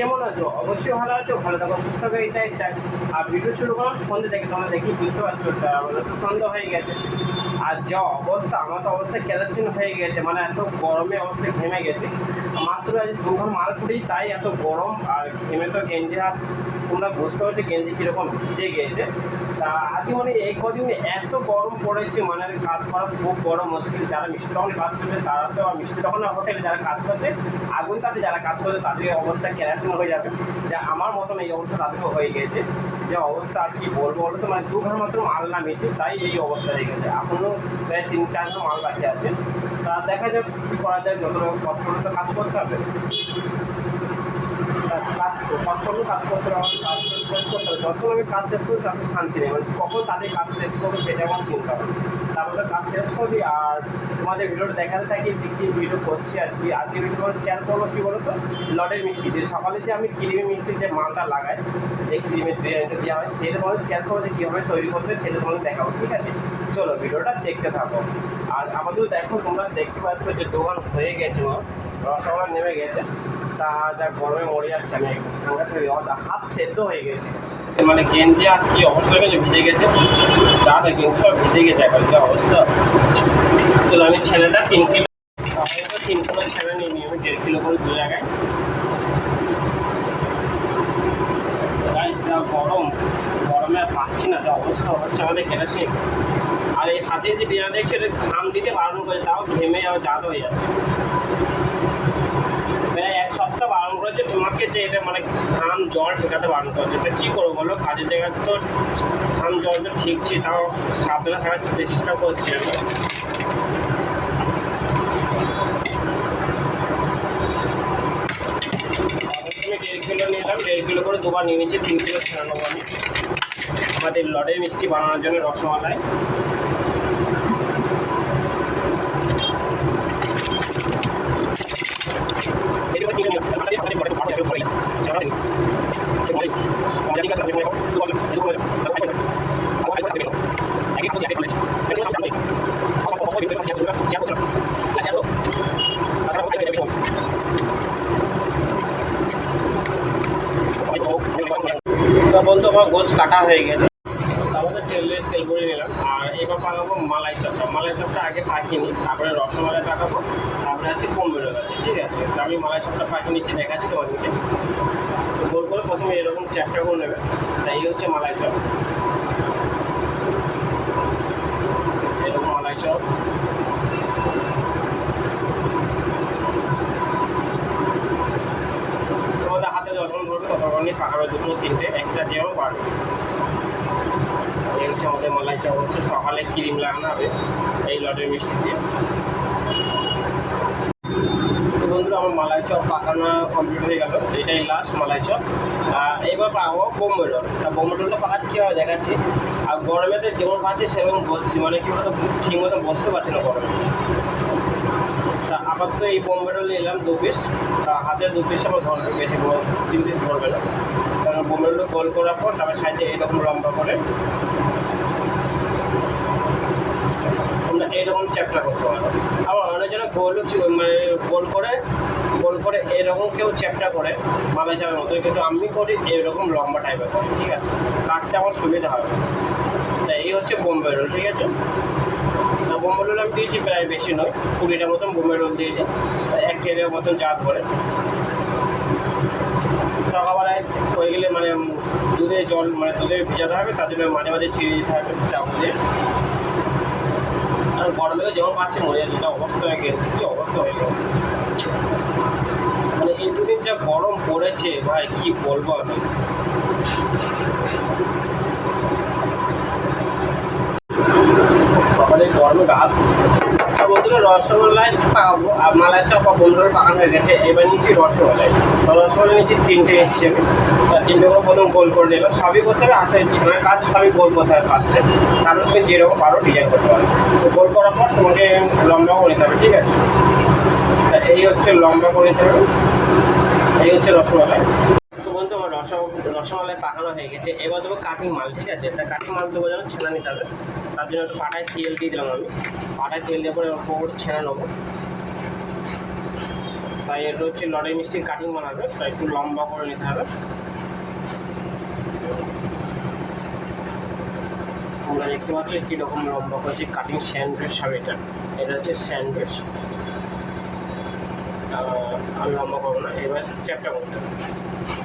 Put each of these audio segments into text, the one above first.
কেমন আছো? অবশ্যই ভালো আছো, ভালো থাকো, সুস্থ থাকো, এটাই চাই। আর ভিডিও শুরু করলাম, সন্ধে থেকে, তোমরা দেখি, বুঝতে পারছ আমাদের তো সন্ধ্যা হয়ে গেছে। আর যা অবস্থা, আমার তো অবস্থা কেরাসিন হয়ে গেছে মানে এত গরমে অবস্থা ঘেমে গেছে। মাত্র আজ দুঘর মাল করি তাই এত গরম, আর ঘেমে তো গেঞ্জি হাত, তোমরা বুঝতে পারছ গেঞ্জি কীরকম ভিজে গিয়েছে তা আজকে মানে এই কদিন এত গরম পড়েছে মানে কাজ করা খুব বড় মুশকিল। যারা মিষ্টি দোকানে কাজ করছে, তারা তো মিষ্টি দোকানের হোটেলে যারা কাজ করছে আগুন তাতে যারা কাজ করছে, তাদের অবস্থা কেরাসিন হয়ে যাবে। যে আমার মতন এই অবস্থা তাদেরও হয়ে গেছে। যে অবস্থা আর কি বলব বলো তো মানে দু ঘর মাত্র মাল নামিয়েছে, তাই এই অবস্থা হয়ে গেছে। এখনও প্রায় তিন চার মাল বাকি আছে। তা দেখা যাক কী করা যায় যত কষ্ট করে তো কাজ করতে হবে। কাজ কষ্ট করে কাজ করতে কাজ শেষ করতে হবে যখন আমি কাজ শেষ করি তাতে শান্তি নেই মানে কখন তাদের কাজ শেষ করব সেটা আমার চিন্তা হবে তারপরে কাজ শেষ করবি আর তোমাদের ভিডিওটা দেখাতে থাকি যে কী ভিডিও করছি আর কি আজকে ভিডিও শেয়ার করব কী বলো তো লডের মিষ্টি দিয়ে সকালে যে আমি ক্রিমি মিষ্টির যে মালটা লাগাই যে ক্রিমের ডিজাইনটা দেওয়া হয় সেটা তোমাদের শেয়ার করব যে কীভাবে তৈরি করতে সেটা তোমাদের দেখাবো ঠিক আছে চলো ভিডিওটা দেখতে থাকো আর আমাদের দেখো তোমরা দেখতে পাচ্ছ যে দোকান হয়ে গেছে রসগোল্লা নেমে গেছে। তা যা গরমে মরে যাচ্ছে আমি সাংঘাতিক অবস্থা। হাত সেদ্ধ হয়ে গেছে। মানে গেঞ্জি আর কি অবস্থা গেছে, ভিজে গেছে। চা দেখি সব ভিজে গেছে এখন, যা অবস্থা। চলো, আমি ছেলেটা তিন কিলো আমি তিন কিলো ছেলে নিয়ে আমি দেড় কিলো করে দু জায়গায়। যা গরম। গরমে আর পাচ্ছি না, যা অবস্থা হচ্ছে আমাদের কেরাসিন। আর এই হাতে যে দেওয়া দেখছে ঘাম দিতে বারণ করে, তাও ঘেমে যাওয়া জাত হয়ে যাচ্ছে। করেছে তোমাকে যে এটা মানে ঘাম জল ঠেকাতে বারণ করেছে। তা কী করব বলো? কাজের জায়গাতে তো ঘাম জল তো ঠিকছি, তাও সাবধানে থাকার চেষ্টা করছি। আমি দেড় কিলো নিলাম, দেড় কিলো করে দুবার নিয়ে নিচ্ছি, তিন কিলো ছেড়ে আমাদের লডের মিষ্টি বানানোর জন্য রসমালাই। তো বন্ধু আমার গোছ কাটা হয়ে গেছে। আমাদের তেলে তেল ভরে নিলাম আর এবার পাকাবো মালাই চপটা মালাই চপটা আগে পাকিনি, তারপরে রসমালাই পাকাবো, তারপরে আছে কম্বিউটার আছে ঠিক আছে। তো আমি মালাই চপটা পাকিয়ে নিচ্ছি, দেখাচ্ছি তোমাদেরকে। তো গোল করে প্রথমে এরকম চ্যাপটা করে নেবে। তাই এই হচ্ছে মালাই চপ। এরকম মালাই চপ। হাতে যখন ধরবে, ততক্ষণই পাকাবে দুটো, তিনটে, একটা যেও পারবে এই হচ্ছে আমাদের মালাই চপ। হচ্ছে সকালে ক্রিম লাগানো হবে এই লটের মিষ্টি দিয়ে। বন্ধুরা, আমার মালাই চপ পাকানো কমপ্লিট হয়ে গেল। এটাই লাস্ট মালাই চপ এবার পাকাবো বোম্বে তা বোম্বে রোলটা পাকাচ্ছি, কীভাবে দেখাচ্ছি? আর গরমে তো যেমন পাচ্ছি, সেরকম বসছি। মানে কি বলতো, ঠিক মতো বসতে পারছি না গরমে। তা আপাতত এই বোম্বে রোল নিলাম দু পিস তা হাতে দু পিস আমার ধরবে, বেশি তিন পিস ধরবে না। কারণ বোম্বে গোল করার পর তারপর সাইডে এরকম লম্বা করে তোমরা এইরকম চ্যাপ্টার করতে পারো অনেকজন গোল গোল করে গোল করে এরকম কেউ চ্যাপ্টা করে মালা যাওয়ার মতো। কিন্তু আমি করি এরকম লম্বা টাইপের করি, ঠিক আছে? কাটতে আমার সুবিধা হবে। তা এই হচ্ছে বোম্বে রোল ঠিক আছে? না বোম্বে রোল আমি দিয়েছি প্রায় বেশি নয় কুড়িটার মতন বোম্বে রোল দিয়েছি। এক কেজির মতন জাত করে। সকালবেলায় হয়ে গেলে মানে দুধে জল মানে দুধে ভিজাতে হবে, তার জন্য মাঝে মাঝে চিড়ে দিতে হবে চামচ দিয়ে। গরমে যেমন পাচ্ছে মরে যাচ্ছে অবস্থা হয়ে গেছে, কী অবস্থা হয়ে গেছে? মানে এই যা গরম পড়েছে, ভাই, কি বলব আমি? সকালে গরমে গাছ বন্ধুরা রসগোল্লায় মালাই চপ বা বন্ধুরা পাকানো হয়ে গেছে। এবার নিচ্ছি রসগোল্লায় রসগোল্লা নিচ্ছি তিনটে তা তিনটে করে প্রথম গোল করে নিলাম সবই করতে হবে, হাতে ছানার কাজ, সবই গোল করতে হবে ফার্স্টে তারপর তুমি যেরকম পারো ডিজাইন করতে পারো তো গোল করার পর তোমাকে লম্বা করে নিতে হবে, ঠিক আছে? এই হচ্ছে লম্বা করে নিতে হবে। এই হচ্ছে আমার রস রসমালাই পাকানো হয়ে গেছে। এবার দেবো কাটিং মাল, ঠিক আছে? তা কাটিং মাল দেবো যেন ছেনা নিতে হবে। তার জন্য একটু পাটায় তেল দিয়ে দিলাম আমি। পাটায় তেল দিয়ে পরে করে ছেনা নেব। তাই এটা হচ্ছে লড়াই মিষ্টি কাটিং বানাবে তাই একটু লম্বা করে নিতে হবে। তোমরা দেখতে পাচ্ছ কীরকম লম্বা করেছে কাটিং স্যান্ডউইচ হবে এটা। এটা হচ্ছে স্যান্ডউইচ। আর লম্বা করব না এবার চ্যাপটা করতে হবে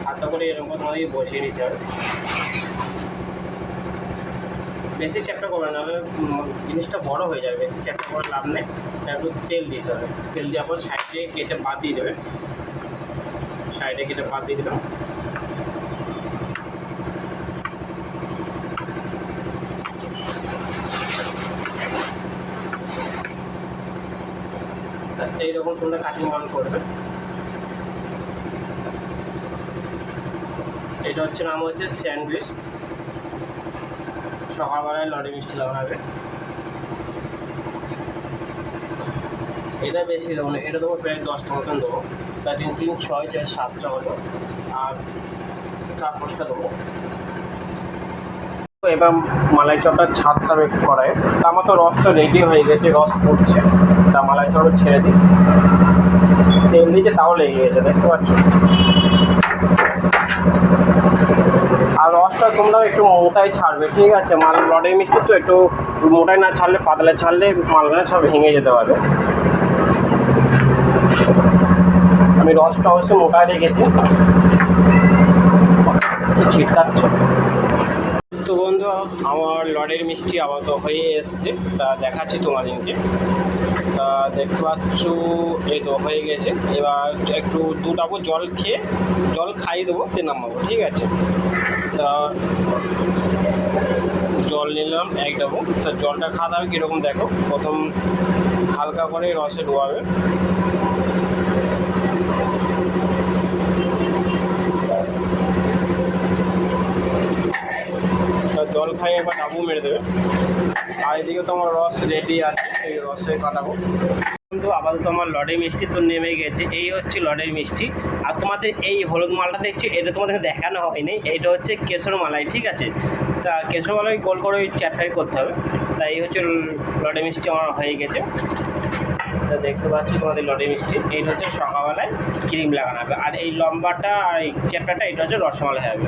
হাতটা করে এরকম তোমাদেরকে বসিয়ে নিতে হবে বেশি চ্যাপটা করবে না জিনিসটা বড় হয়ে যাবে বেশি চ্যাপটা করে লাভ নেই একটু তেল দিতে হবে তেল দেওয়ার পর সাইডে কেটে বাদ দিয়ে দেবে সাইডে কেটে বাদ দিয়ে দিলাম এইরকম তোমরা কাটিং মান করবে। এটা হচ্ছে নাম হচ্ছে স্যান্ডউইচ। সকালবেলায় লরি মিষ্টি লাগানো হবে এটা বেশি দেবো না, এটা দেবো প্রায় দশটা মতন দেবো। তা তিন তিন, ছয়, চার, সাতটা হলো। আর চার পাঁচটা দেবো। এবার মালাই চপটা ছাদটা বেক করায়। তা আমার তো রস তো রেডি হয়ে গেছে, রস ফুটছে। তা মালাই চপটা ছেড়ে দিই। তেল দিয়েছে, তাও লেগে গেছে, দেখতে পাচ্ছ? আর রসটা তোমরা একটু মোটাই ছাড়বে, ঠিক আছে? মাল লডের মিষ্টি তো একটু মোটাই না ছাড়লে, পাতলা ছাড়লে মালগুলো সব ভেঙে যেতে পারে আমি রসটা অবশ্যই মোটাই রেখেছি। ছিটকাচ্ছে? বন্ধু, আমার লডের মিষ্টি আপাতত হয়ে এসছে। তা দেখাচ্ছি তোমাদেরকে। তা দেখতে পাচ্ছ, এই তো হয়ে গেছে। এবার একটু দু টাবু জল খেয়ে, জল খাইয়ে দেবো, তে নামাবো, ঠিক আছে? তা জল নিলাম, এক ডাবু তা জলটা খাওয়া হবে কীরকম দেখো? প্রথম হালকা করে রসে ডোয়াবে জল খাইয়ে এবার ডাবু মেরে দেবে। আর এদিকে তোমার রস রেডি আছে, এই রসে কাটাবো। কিন্তু আপাতত আমার লডের মিষ্টি তো নেমে গেছে। এই হচ্ছে লডের মিষ্টি। আর তোমাদের এই হলুদ মালটা দেখছি, এটা তোমাদের দেখানো হয়নি। এটা হচ্ছে কেশর মালাই, ঠিক আছে? তা কেশর মালাই গোল করে ওই চারটাই করতে হবে। তা এই হচ্ছে লডের মিষ্টি আমার হয়ে গেছে। তা দেখতে পাচ্ছি তোমাদের লডের মিষ্টি। এইটা হচ্ছে সকালবেলায় ক্রিম লাগানো হবে। আর এই লম্বাটা আর এই চ্যাপটাটা এটা হচ্ছে রসমালাই হবে।